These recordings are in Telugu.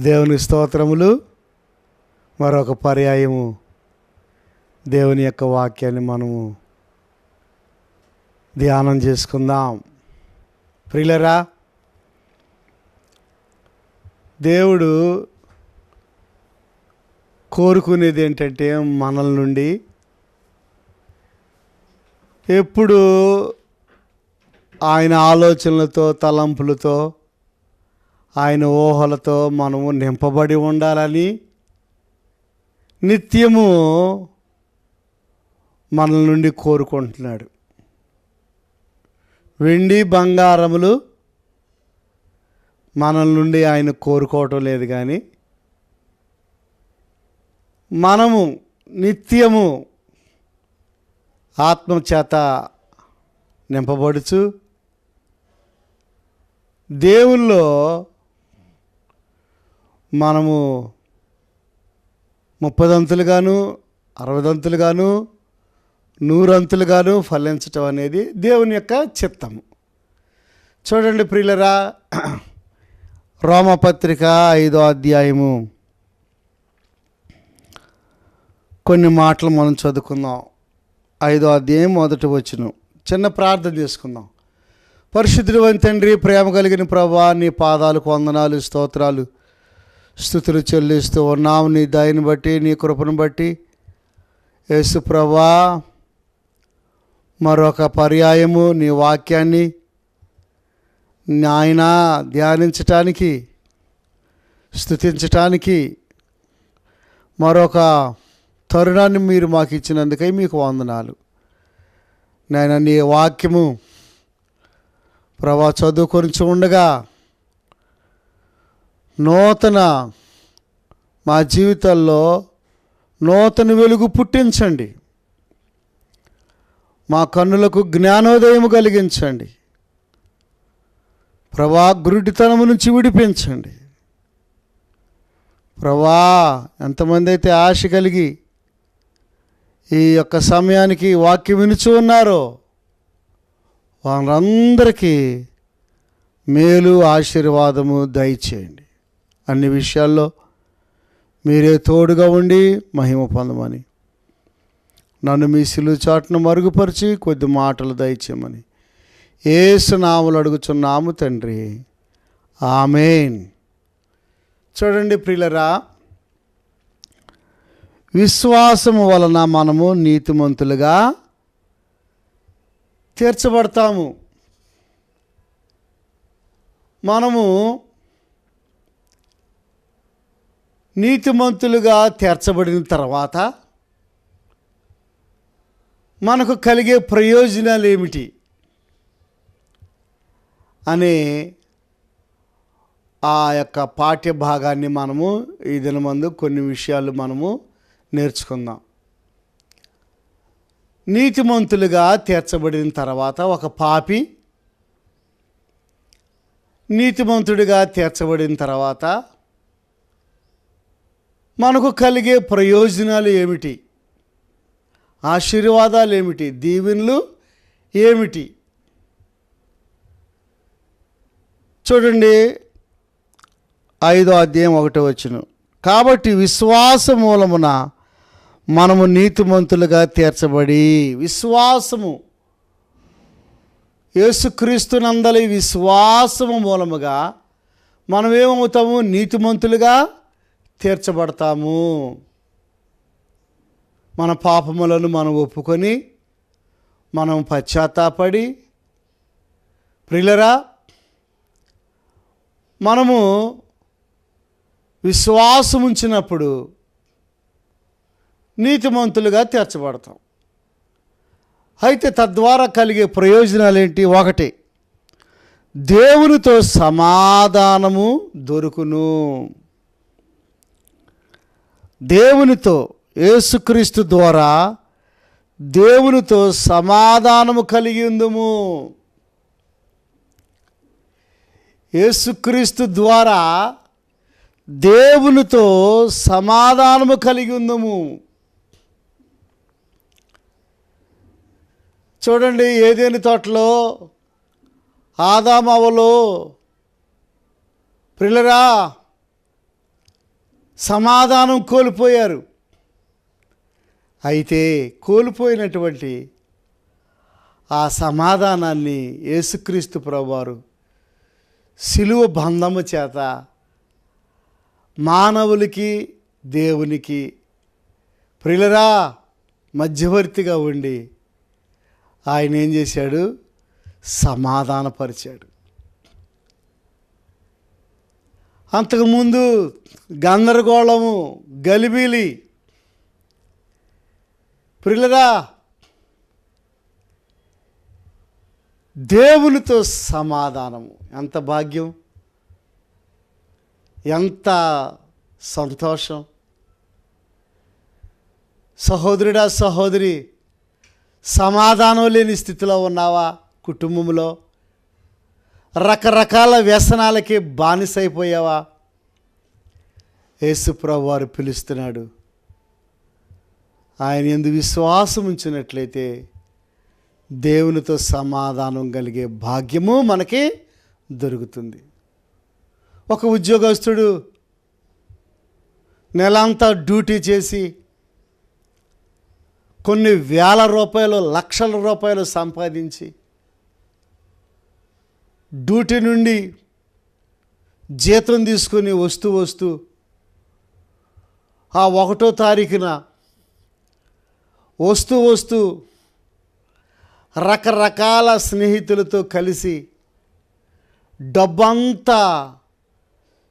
దేవుని స్తోత్రములు మరొక పర్యాయము దేవుని యొక్క వాక్యాన్ని మనము ధ్యానం చేసుకుందాం. ప్రియులరా దేవుడు కోరుకునేది ఏంటంటే మనల నుండి ఎప్పుడు ఆయన ఆలోచనలతో తలంపులతో ఆయన ఊహలతో మనము నింపబడి ఉండాలని నిత్యము మనల నుండి కోరుకుంటున్నాడు. వెండి బంగారములు మనల నుండి ఆయన కోరుకోవటం లేదు కానీ మనము నిత్యము ఆత్మ చేత నింపబడుచు దేవుల్లో మనము ముప్పదంతులుగాను అరవదంతులుగాను నూరంతులుగాను ఫలించటం అనేది దేవుని యొక్క చిత్తము. చూడండి ప్రియులరా రోమపత్రిక ఐదో అధ్యాయము. కొన్ని మాటలు మనం చదువుకుందాం. ఐదో అధ్యాయం మొదటి వచ్చును చిన్న ప్రార్థన చేసుకుందాం. పరిశుద్ధుడు తండ్రి ప్రేమ కలిగిన ప్రభా నీ పాదాలకు వందనాలు స్తోత్రాలు. స్థుతులు చెల్లిస్తూ ఉన్నాం నీ దయని బట్టి నీ కృపను బట్టి. యేసు ప్రభా మరొక పర్యాయము నీ వాక్యాన్ని నాయన ధ్యానించటానికి స్థుతించటానికి మరొక తరుణాన్ని మీరు మాకు ఇచ్చినందుకై మీకు వందనాలు. నేను నీ వాక్యము ప్రభా చదువుకొని ఉండగా నూతన మా జీవితాల్లో నూతన వెలుగు పుట్టించండి. మా కన్నులకు జ్ఞానోదయం కలిగించండి. ప్రభా గురుడితనము నుంచి విడిపించండి. ప్రభా ఎంతమంది అయితే ఆశ కలిగి ఈ యొక్క సమయానికి వాక్యం వినుచు ఉన్నారో వారందరికీ మేలు ఆశీర్వాదము దయచేయండి. అన్ని విషయాల్లో మీరే తోడుగా ఉండి మహిమ పొందమని. నన్ను మీ సిలువు చాటును మరుగుపరిచి కొద్ది మాటలు దయచేయమని. ఏసునాములు అడుగుచున్నాము తండ్రి. ఆమెన్. చూడండి ప్రియులరా విశ్వాసము వలన మనము నీతిమంతులుగా తీర్చబడతాము. మనము నీతిమంతులుగా తీర్చబడిన తర్వాత మనకు కలిగే ప్రయోజనాలు ఏమిటి అనే ఆ యొక్క పాఠ్య భాగాన్ని మనము ఈ దినమందు కొన్ని విషయాలు మనము నేర్చుకుందాం. నీతిమంతులుగా తీర్చబడిన తర్వాత ఒక పాపి నీతిమంతుడిగా తీర్చబడిన తర్వాత మనకు కలిగే ప్రయోజనాలు ఏమిటి? ఆశీర్వాదాలు ఏమిటి? దీవెనలు ఏమిటి? చూడండి ఐదో అధ్యాయం ఒకటో వచ్చును కాబట్టి విశ్వాస మూలమున మనము నీతిమంతులుగా తీర్చబడి విశ్వాసము యేసుక్రీస్తునందలి విశ్వాసము మూలముగా మనమేమవుతాము? నీతిమంతులుగా తీర్చబడతాము. మన పాపములను మనం ఒప్పుకొని మనం పశ్చాత్తాపడి ప్రిలరా మనము విశ్వాసం ఉంచినప్పుడు నీతిమంతులుగా తీర్చబడతాం. అయితే తద్వారా కలిగే ప్రయోజనాలు ఏంటి ఒకటి దేవునితో సమాధానము దొరుకును. దేవునితో యేసుక్రీస్తు ద్వారా దేవునితో సమాధానము కలిగి ఉందము యేసుక్రీస్తు ద్వారా దేవునితో సమాధానము కలిగి ఉందము చూడండి ఏదేని తోటలో ఆదామవలో ప్రిలరా సమాధానం కోల్పోయారు. అయితే కోల్పోయినటువంటి ఆ సమాధానాన్ని యేసుక్రీస్తు ప్రభువారు సిలువ బంధము చేత మానవులకి దేవునికి ప్రిలరా మధ్యవర్తిగా ఉండి ఆయన ఏం చేశాడు? సమాధానపరిచాడు. అంతకుముందు గందరగోళము గలిబిలి ప్రిలరా దేవునితో సమాధానము. ఎంత భాగ్యం? ఎంత సంతోషం? సహోదరుడా సహోదరి సమాధానం లేని స్థితిలో ఉన్నావా కుటుంబంలో? రకరకాల వ్యసనాలకి బానిసైపోయావా? యేసుప్రభు వారు పిలుస్తున్నాడు. ఆయన ఎందు విశ్వాసం ఉంచినట్లయితే దేవునితో సమాధానం కలిగే భాగ్యము మనకి దొరుకుతుంది. ఒక ఉద్యోగస్తుడు నెలంతా డ్యూటీ చేసి కొన్ని వేల రూపాయలు లక్షల రూపాయలు సంపాదించి డ్యూటీ నుండి జీతం తీసుకొని వస్తూ వస్తూ ఆ ఒకటో తారీఖున వస్తూ వస్తూ రకరకాల స్నేహితులతో కలిసి డబ్బంతా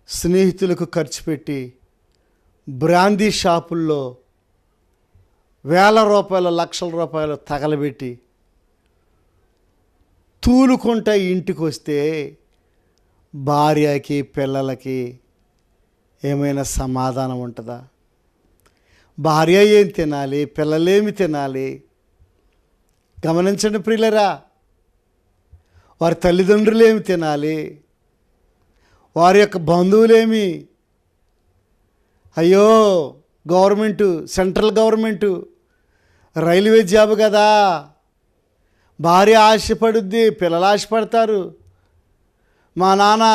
స్నేహితులకు ఖర్చు పెట్టి బ్రాందీ షాపుల్లో వేల రూపాయలు లక్షల రూపాయలు తగలబెట్టి తూలుకుంటా ఇంటికి వస్తే భార్యకి పిల్లలకి ఏమైనా సమాధానం ఉంటుందా? భార్య ఏం తినాలి పిల్లలేమి తినాలి? గమనించండి ప్రియులరా వారి తల్లిదండ్రులు ఏమి తినాలి? వారి యొక్క బంధువులేమి? అయ్యో government central government railway job కదా. భార్య ఆశపడుద్ది పిల్లలు ఆశపడతారు. మా నాన్న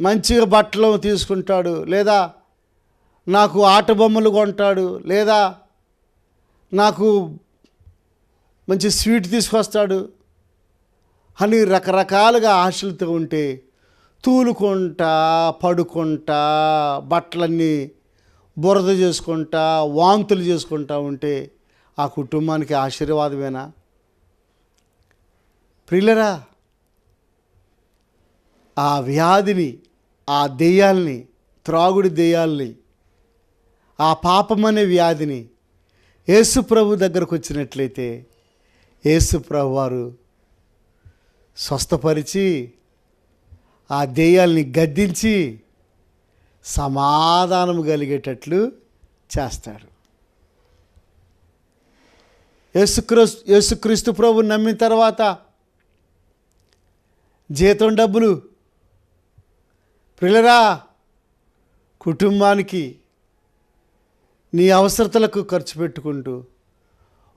మంచిగా బట్టలు తీసుకుంటాడు లేదా నాకు ఆట బొమ్మలు కొంటాడు లేదా నాకు మంచి స్వీట్ తీసుకొస్తాడు అని రకరకాలుగా ఆశలతో ఉంటే తూలుకుంటా పడుకుంటా బట్టలన్నీ బురద చేసుకుంటా వాంతులు చేసుకుంటా ఉంటే ఆ కుటుంబానికి ఆశీర్వాదమేనా? ప్రిల్లరా ఆ వ్యాధిని ఆ దెయ్యాల్ని త్రాగుడి దెయ్యాల్ని ఆ పాపం అనే వ్యాధిని యేసుప్రభు దగ్గరకు వచ్చినట్లయితే యేసుప్రభు వారు స్వస్థపరిచి ఆ దెయ్యాల్ని గద్దించి సమాధానం కలిగేటట్లు చేస్తాడు. యేసుక్రీస్తు యేసుక్రీస్తు ప్రభు నమ్మిన తర్వాత జీతం డబ్బులు. పిల్లరా కుటుంబానికి నీ అవసరతలకు ఖర్చు పెట్టుకుంటూ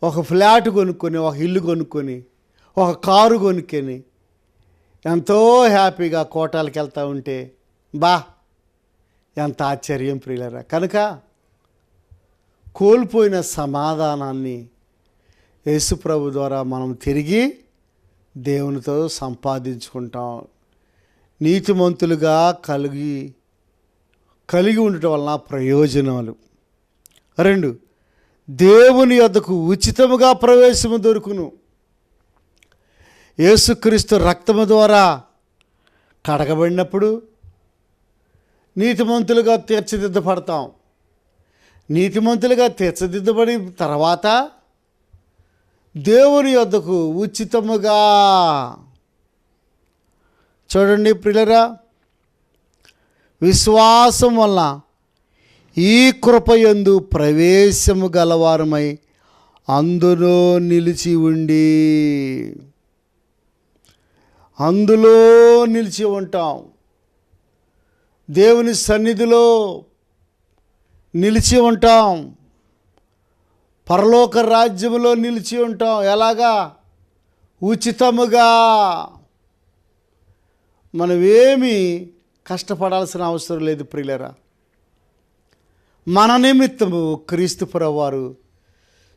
ఒక ఫ్లాట్ కొనుక్కొని ఒక ఇల్లు కొనుక్కొని ఒక కారు కొనుక్కొని ఎంతో హ్యాపీగా కోటాలకు వెళ్తూ ఉంటే బా ఎంత ఆశ్చర్యం ప్రియులరా. కనుక కోల్పోయిన సమాధానాన్ని యేసుప్రభు ద్వారా మనం తిరిగి దేవునితో సంపాదించుకుంటాం. నీతిమంతులుగా కలిగి కలిగి ఉండటం వలన ప్రయోజనాలు. రెండు దేవుని యొద్దకు ఉచితముగా ప్రవేశము దొరుకును. యేసుక్రీస్తు రక్తము ద్వారా కడగబడినప్పుడు నీతిమంతులుగా తీర్చిదిద్దపడతాం నీతిమంతులుగా తీర్చిదిద్దబడిన తర్వాత దేవుని యొద్దకు ఉచితముగా. చూడండి ప్రిలరా విశ్వాసం వల్ల ఈ కృపయందు ప్రవేశము గలవారమై అందులో నిలిచి ఉండి. అందులో నిలిచి ఉంటాం. దేవుని సన్నిధిలో నిలిచి ఉంటాం. పరలోక రాజ్యములో నిలిచి ఉంటాం. ఎలాగా? ఉచితముగా. మనం కష్టపడాల్సిన అవసరం లేదు ప్రియులరా. మన నిమిత్తము క్రీస్తు వారు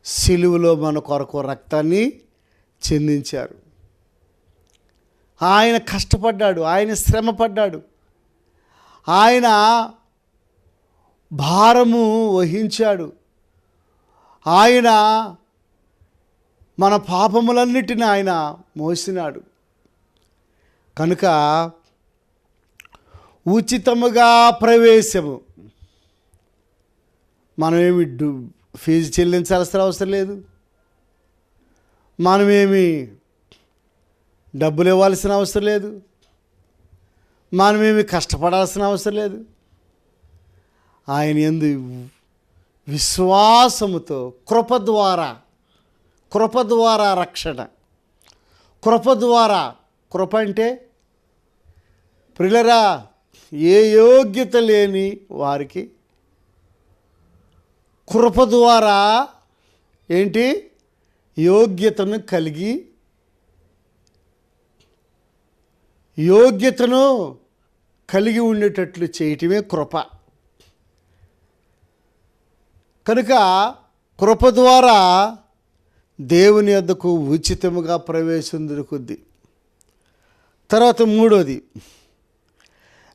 సిలువలో మన కొరకు రక్తాన్ని చెందించారు. ఆయన కష్టపడ్డాడు ఆయన శ్రమ పడ్డాడు ఆయన భారము వహించాడు. ఆయన మన పాపములన్నిటిని ఆయన మోసినాడు. కనుక ఉచితముగా ప్రవేశము. మనమేమి డు ఫీజు చెల్లించాల్సిన అవసరం లేదు. మనమేమి డబ్బులు ఇవ్వాల్సిన అవసరం లేదు. మనమేమి కష్టపడాల్సిన అవసరం లేదు. ఆయన ఎందు విశ్వాసముతో కృప ద్వారా కృప ద్వారా రక్షణ. కృప ద్వారా కృప అంటే ప్రిలరా ఏ యోగ్యత లేని వారికి కృప ద్వారా ఏంటి? యోగ్యతను కలిగి యోగ్యతను కలిగి ఉండేటట్లు చేయటమే కృప. కనుక కృప ద్వారా దేవుని యొద్దకు ఉచితముగా ప్రవేశం దొరుకుద్ది తర్వాత మూడోది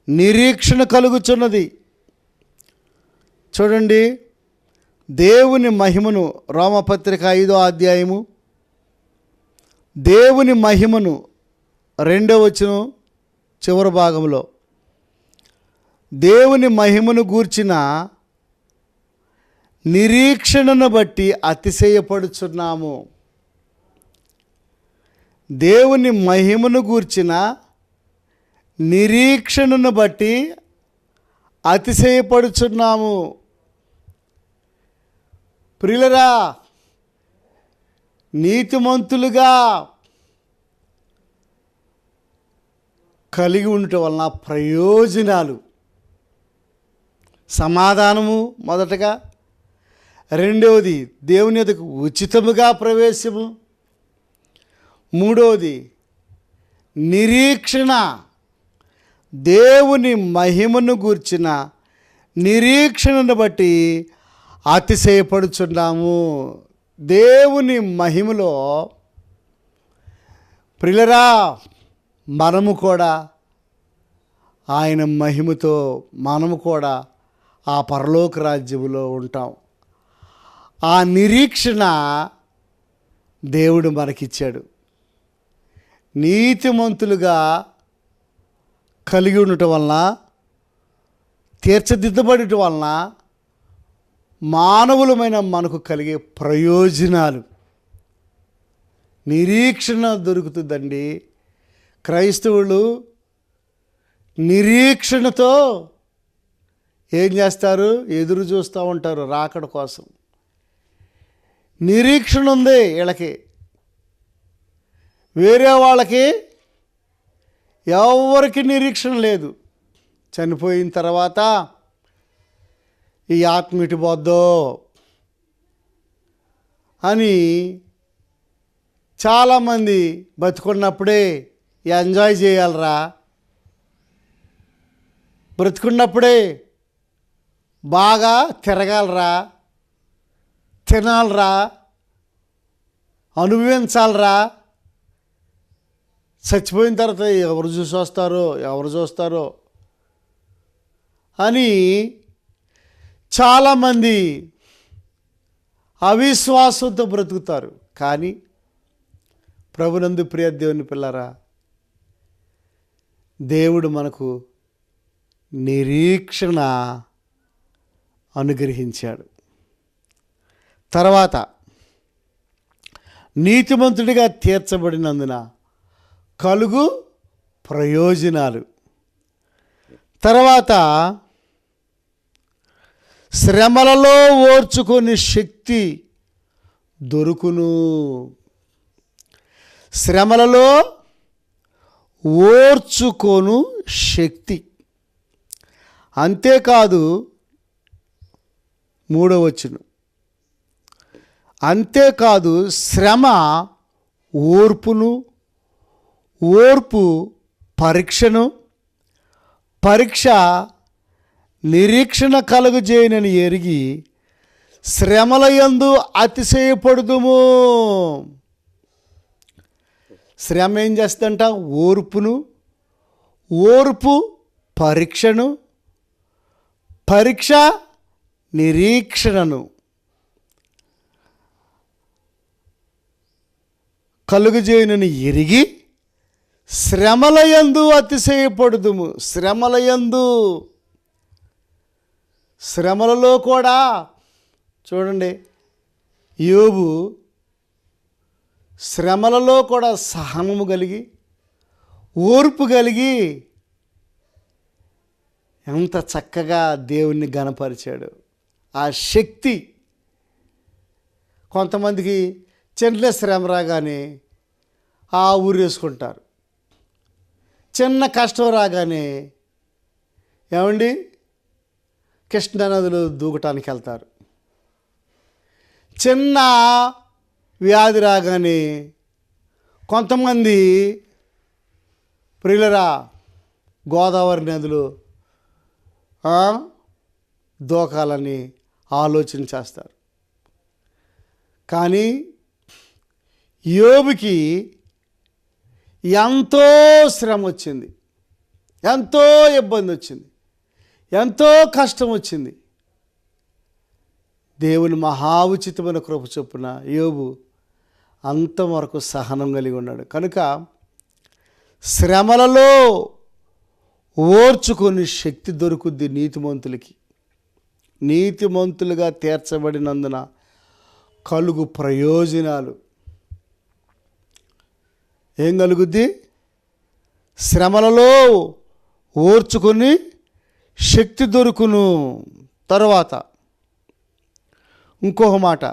నిరీక్షణ కలుగుచున్నది. చూడండి దేవుని మహిమను రోమపత్రిక ఐదో అధ్యాయము దేవుని మహిమను రెండో వచ్చిన చివరి భాగంలో దేవుని మహిమను గూర్చిన నిరీక్షణను బట్టి అతిశయపడుచున్నాము. దేవుని మహిమను గూర్చిన నిరీక్షణను బట్టి అతిశయపడుచున్నాము. ప్రిలరా నీతిమంతులుగా కలిగి ఉండటం వలన ప్రయోజనాలు. సమాధానము మొదటగా రెండవది దేవుని ఎదుకు ఉచితముగా ప్రవేశము. మూడవది నిరీక్షణ. దేవుని మహిమను గూర్చిన నిరీక్షణను బట్టి అతిశయపడుచున్నాము. దేవుని మహిమలో ప్రిలరా మనము కూడా ఆయన మహిమతో మనము కూడా ఆ పరలోక రాజ్యములో ఉంటాం. ఆ నిరీక్షణ దేవుడు మనకిచ్చాడు. నీతిమంతులుగా కలిగి ఉండటం వలన తీర్చిదిద్దబడటం వలన మానవులమైన మనకు కలిగే ప్రయోజనాలు. నిరీక్షణ దొరుకుతుందండి. క్రైస్తవులు నిరీక్షణతో ఏం చేస్తారు? ఎదురు చూస్తూ ఉంటారు రాకడ కోసం. నిరీక్షణ ఉంది వీళ్ళకి. వేరే వాళ్ళకి ఎవరికి నిరీక్షణ లేదు. చనిపోయిన తర్వాత ఈ ఆత్మ ఇటుపోద్దో అని చాలామంది బతుకున్నప్పుడే ఎంజాయ్ చేయాలరా. బ్రతుకున్నప్పుడే బాగా తిరగాలరా. తినాలరా అనుభవించాలరా. చచ్చిపోయిన తర్వాత ఎవరు చూసి వస్తారో ఎవరు చూస్తారో అని చాలామంది అవిశ్వాసంతో బ్రతుకుతారు. కానీ ప్రభునందు ప్రియ దేవుని పిల్లరా దేవుడు మనకు నిరీక్షణ అనుగ్రహించాడు. తర్వాత నీతిమంతుడిగా తీర్చబడినందున కలుగు ప్రయోజనాలు. తర్వాత శ్రమలలో ఓర్చుకొని శక్తి దొరుకును. శ్రమలలో ఓర్చుకోను శక్తి. అంతేకాదు మూడవచ్చును అంతేకాదు శ్రమ ఓర్పును ఓర్పు పరీక్షను పరీక్ష నిరీక్షణ కలుగజేయనని ఎరిగి శ్రమలయందు అతిశయపడుదుము. శ్రమ ఏం చేస్తుందంట? ఓర్పును ఓర్పు పరీక్షను పరీక్ష నిరీక్షణను. కలుగుజేయునని ఎరిగి శ్రమలయందు అతిశయపడుదుము. శ్రమలయందు. శ్రమలలో కూడా చూడండి యోబు శ్రమలలో కూడా సహనము కలిగి ఓర్పు కలిగి ఎంత చక్కగా దేవుణ్ణి గణపరిచాడు ఆ శక్తి కొంతమందికి చిన్న శ్రమ రాగానే ఆ ఊరేసుకుంటారు చిన్న కష్టం రాగానే ఏమండి? కృష్ణానదిలో దూకటానికి వెళ్తారు. చిన్న వ్యాధి రాగానే కొంతమంది ప్రియులరా గోదావరి నదిలో దూకాలని ఆలోచన చేస్తారు. కానీ యోబుకి ఎంతో శ్రమ వచ్చింది. ఎంతో ఇబ్బంది వచ్చింది. ఎంతో కష్టం వచ్చింది. దేవుని మహా ఉచితమైన కృప చొప్పున యోబు అంతవరకు సహనం కలిగి ఉన్నాడు. కనుక శ్రమలలో ఓర్చుకొని శక్తి దొరుకుద్ది నీతిమంతులకి. నీతిమంతులుగా తీర్చబడినందున కలుగు ప్రయోజనాలు ఏం కలుగుద్ది? శ్రమలలో ఓర్చుకొని శక్తి దొరుకును తరువాత. ఇంకొక మాట.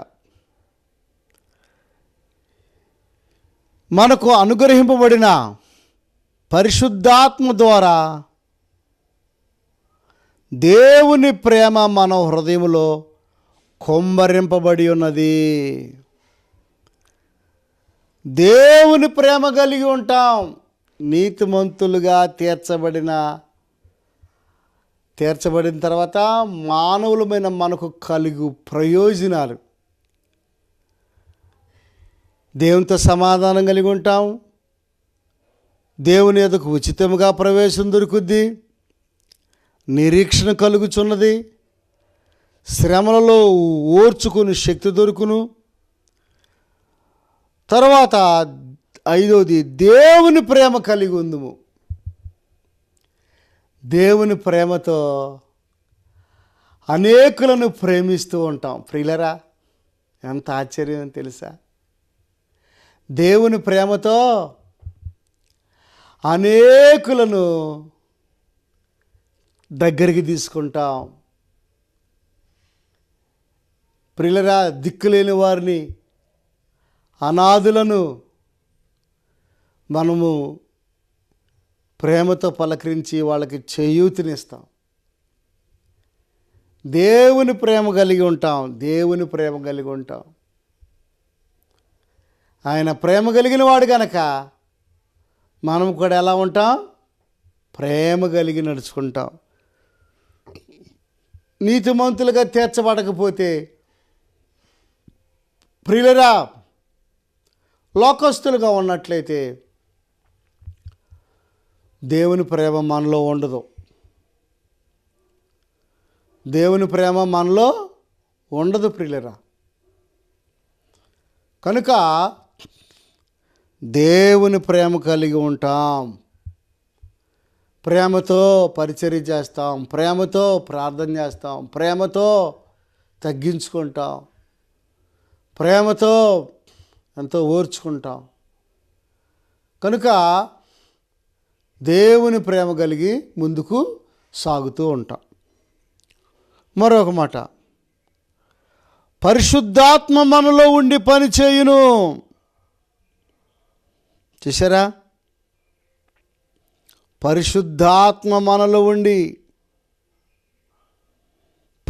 మనకు అనుగ్రహింపబడిన పరిశుద్ధాత్మ ద్వారా దేవుని ప్రేమ మన హృదయంలో కొంబరింపబడి ఉన్నది. దేవుని ప్రేమ కలిగి ఉంటాం. నీతిమంతులుగా తీర్చబడిన తీర్చబడిన తర్వాత మానవులమైన మనకు కలుగు ప్రయోజనాలు. దేవునితో సమాధానం కలిగి ఉంటాం. దేవుని ఎదుకు ఉచితంగా ప్రవేశం దొరుకుద్ది. నిరీక్షణ కలుగుచున్నది. శ్రమలలో ఓర్చుకుని శక్తి దొరుకును. తర్వాత ఐదవది దేవుని ప్రేమ కలిగి ఉందుము. దేవుని ప్రేమతో అనేకులను ప్రేమిస్తూ ఉంటాం. ప్రియులరా ఎంత ఆశ్చర్యం తెలుసా? దేవుని ప్రేమతో అనేకులను దగ్గరికి తీసుకుంటాం. ప్రియులరా దిక్కులేని వారిని అనాథులను మనము ప్రేమతో పలకరించి వాళ్ళకి చేయూతినిస్తాం. దేవుని ప్రేమ కలిగి ఉంటాం. దేవుని ప్రేమ కలిగి ఉంటాం. ఆయన ప్రేమ కలిగిన వాడు కనుక మనం కూడా ఎలా ఉంటాం? ప్రేమ కలిగి నడుచుకుంటాం. నీతిమంతులుగా తీర్చబడకపోతే ప్రియులరా లోకస్తులుగా ఉన్నట్లయితే దేవుని ప్రేమ మనలో ఉండదు. దేవుని ప్రేమ మనలో ఉండదు ప్రియులరా. కనుక దేవుని ప్రేమ కలిగి ఉంటాం. ప్రేమతో పరిచర్య చేస్తాం. ప్రేమతో ప్రార్థన చేస్తాం. ప్రేమతో తగ్గించుకుంటాం. ప్రేమతో ఎంతో ఓర్చుకుంటాం. కనుక దేవుని ప్రేమ కలిగి ముందుకు సాగుతూ ఉంటాం. మరొక మాట. పరిశుద్ధాత్మ మనలో ఉండి పని చేయును. చూసారా పరిశుద్ధాత్మ మనలో ఉండి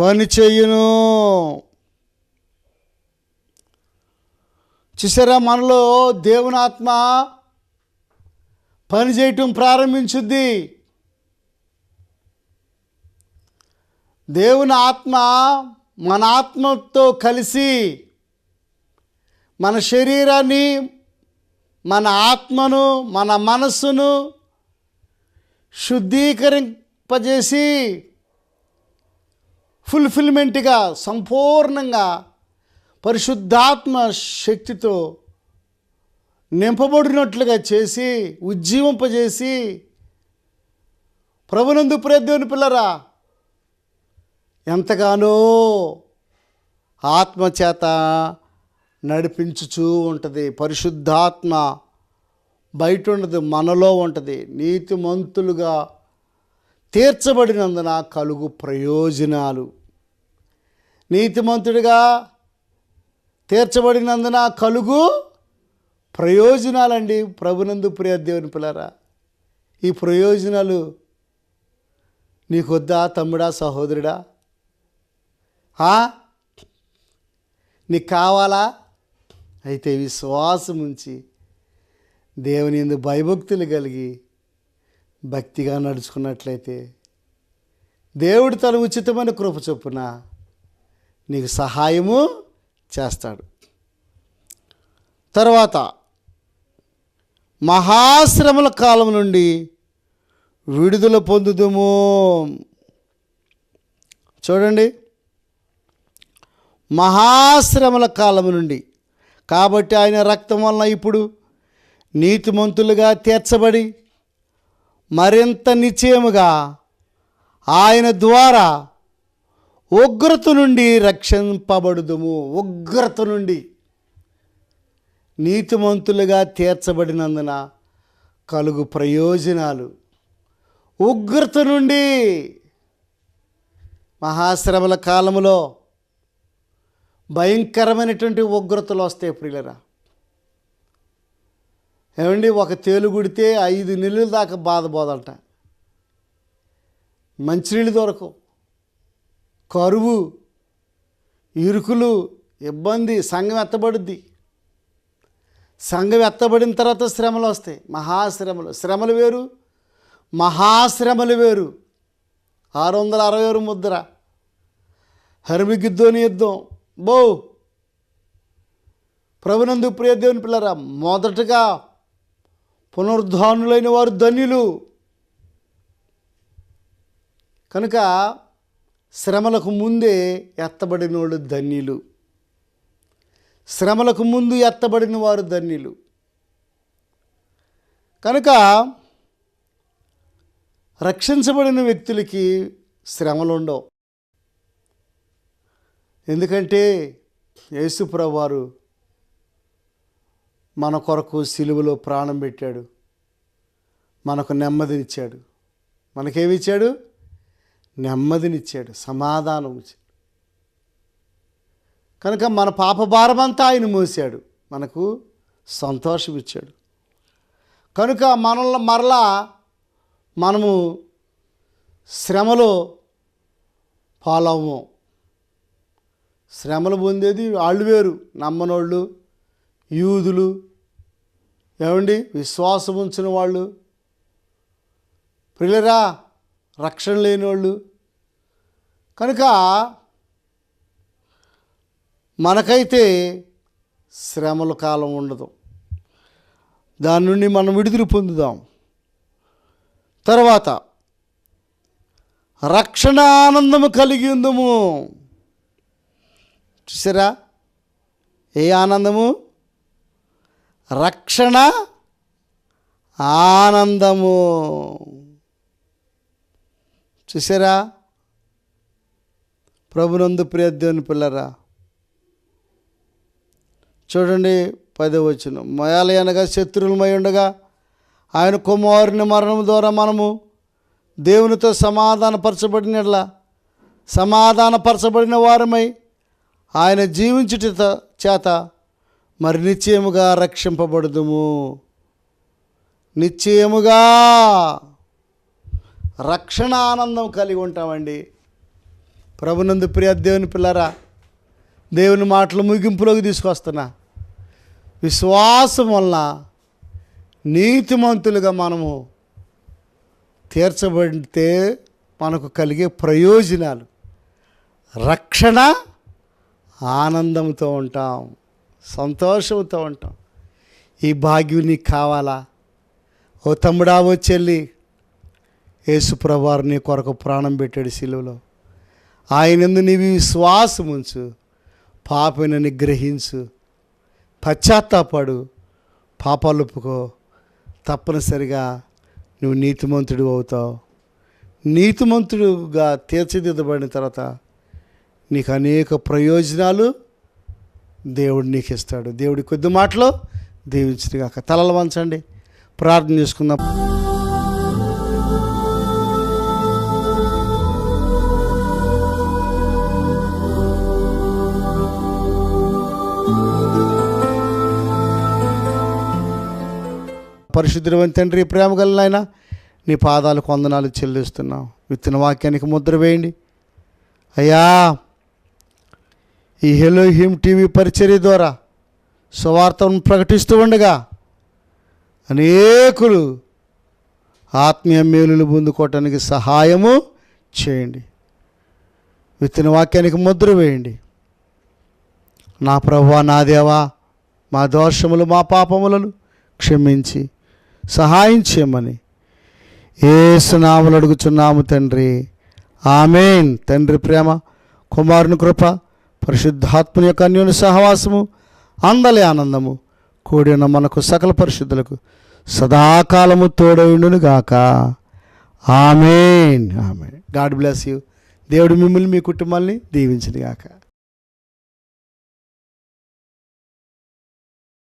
పని చేయును. చూసారా? మనలో దేవుని ఆత్మ పని చేయటం ప్రారంభించుద్ది. దేవుని ఆత్మ మన ఆత్మతో కలిసి మన శరీరాన్ని మన ఆత్మను మన మనస్సును శుద్ధీకరింపజేసి ఫుల్ఫిల్మెంట్గా సంపూర్ణంగా పరిశుద్ధాత్మ శక్తితో నింపబడినట్లుగా చేసి ఉజ్జీవింపజేసి ప్రభునందు ప్రద్యోని పిల్లరా ఎంతగానో ఆత్మచేత నడిపించుచూ ఉంటుంది. పరిశుద్ధాత్మ బయట ఉండదు మనలో ఉంటుంది. నీతిమంతులుగా తీర్చబడినందున కలుగు ప్రయోజనాలు. నీతిమంతుడిగా తీర్చబడినందున కలుగు ప్రయోజనాలండి ప్రభునందు ప్రియ దేవుని పిల్లరా. ఈ ప్రయోజనాలు నీకొద్దా తమ్ముడా సహోదరుడా? నీకు కావాలా? అయితే విశ్వాసం ఉంచి దేవుని ఎందు భయభక్తులు కలిగి భక్తిగా నడుచుకున్నట్లయితే దేవుడు తన ఉచితమైన కృప చొప్పున నీకు సహాయము చేస్తాడు. తర్వాత మహాశ్రమల కాలం నుండి విడుదల పొందుదము. చూడండి. మహాశ్రమల కాలం నుండి. కాబట్టి ఆయన రక్తం వలన ఇప్పుడు నీతిమంతులుగా తీర్చబడి మరింత నిశ్చయముగా ఆయన ద్వారా ఉగ్రత నుండి రక్షింపబడుదుము. ఉగ్రత నుండి నీతిమంతులుగా తీర్చబడినందున కలుగు ప్రయోజనాలు. ఉగ్రత నుండి మహాశ్రమల కాలంలో భయంకరమైనటువంటి ఉగ్రతలు వస్తాయి ప్రియులరా. ఏమండి ఒక తేలుగుడితే ఐదు నెలల దాకా బాధపోదంట మంచినీళ్ళు దొరకవు. కరువు ఇరుకులు ఇబ్బంది సంఘం ఎత్తబడుద్ది. సంఘం ఎత్తబడిన తర్వాత శ్రమలు వస్తాయి. మహాశ్రమలు. శ్రమలు వేరు మహాశ్రమలు వేరు. ఆరు వందల అరవై ఆరు ముద్ర. హరిమిగిద్దోని యుద్ధం. బో! ప్రభునందు ప్రియ దేవుని పిల్లరా మొదటగా పునరుద్ధానులైన వారు ధన్యులు. కనుక శ్రమలకు ముందే ఎత్తబడిన వాళ్ళు ధన్యులు. శ్రమలకు ముందు ఎత్తబడిన వారు ధన్యులు. కనుక రక్షించబడిన వ్యక్తులకి శ్రమలు ఉండవు ఎందుకంటే యేసుప్రభు వారు మన కొరకు సిలువలో ప్రాణం పెట్టాడు. మనకు నెమ్మదినిచ్చాడు. మనకేమిచ్చాడు నెమ్మదినిచ్చాడు సమాధానం ఇచ్చాడు కనుక మన పాప భారమంతా ఆయన మోసాడు మనకు సంతోషం ఇచ్చాడు కనుక మనల్ని మరలా మనము శ్రమలో పాలవము శ్రమలు పొందేది వాళ్ళు వేరు నమ్మనోళ్ళు యూదులు ఏమండి? విశ్వాసం ఉంచిన వాళ్ళు ప్రియులరా రక్షణ లేని వాళ్ళు కనుక మనకైతే శ్రమల కాలం ఉండదు. దాని నుండి మనం విడుదల పొందుదాం. తర్వాత రక్షణ ఆనందము కలిగి ఉందము. చూసారా? ఏ ఆనందము? రక్షణ ఆనందము. చూసారా? ప్రభునందు ప్రియదేవుని పిల్లరా చూడండి పదవచ్చును మయాలి అనగా శత్రువులమై ఉండగా ఆయన కుమారుని మరణం ద్వారా మనము దేవునితో సమాధానపరచబడినట్లా సమాధానపరచబడిన వారమై ఆయన జీవించుట చేత మరి నిశ్చయముగా రక్షింపబడదుము. నిశ్చయముగా రక్షణ ఆనందం కలిగి ఉంటామండి. ప్రభునందు ప్రియ దేవుని పిల్లరా దేవుని మాటలు ముగింపులోకి తీసుకొస్తున్నా. విశ్వాసం వలన నీతిమంతులుగా మనము తీర్చబడితే మనకు కలిగే ప్రయోజనాలు. రక్షణ ఆనందంతో ఉంటాం సంతోషంతో ఉంటాం. ఈ భాగ్యం నీకు కావాలా? ఓ తమ్ముడా ఓ చెల్లి యేసుప్రభారు నీ కొరకు ప్రాణం పెట్టాడు సిలువలో ఆయనందు నీవి విశ్వాసముంచు ఉంచు పాపని పశ్చాత్తాపడు పాపాలు ఒప్పుకో. తప్పనిసరిగా నువ్వు నీతిమంతుడు అవుతావు. నీతిమంతుడుగా తీర్చిదిద్దబడిన తర్వాత నీకు అనేక ప్రయోజనాలు దేవుడు నీకు ఇస్తాడు దేవుడి కొద్ది మాటలో కాక తలలు వంచండి. ప్రార్థన చేసుకుందాం. పరిశుద్ధుడైన తండ్రి ప్రేమ కలిగిన నీ పాదాలకు వందనాలు చెల్లిస్తున్నాం. విత్తన వాక్యానికి ముద్ర వేయండి. అయ్యా ఈ హెలో హిమ్ టీవీ పరిచర్య ద్వారా సువార్తను ప్రకటిస్తూ ఉండగా అనేకులు ఆత్మీయ మేలులు పొందుకోవటానికి సహాయము చేయండి. విత్తన వాక్యానికి ముద్ర వేయండి. నా ప్రభువా నా దేవా మా దోషములు మా పాపములను క్షమించి సహాయం చేయమని. ఏసునాములు అడుగుచున్నాము తండ్రి. ఆమెన్. తండ్రి ప్రేమ కుమారుని కృప పరిశుద్ధాత్మని యొక్క అన్యోన్య సహవాసము అందలి ఆనందము కూడిన మనకు సకల పరిశుద్ధులకు సదాకాలము తోడైండునుగాక amen. Amen. God bless you. దేవుడు మిమ్మల్ని మీ కుటుంబాన్ని దీవించినగాక. గాక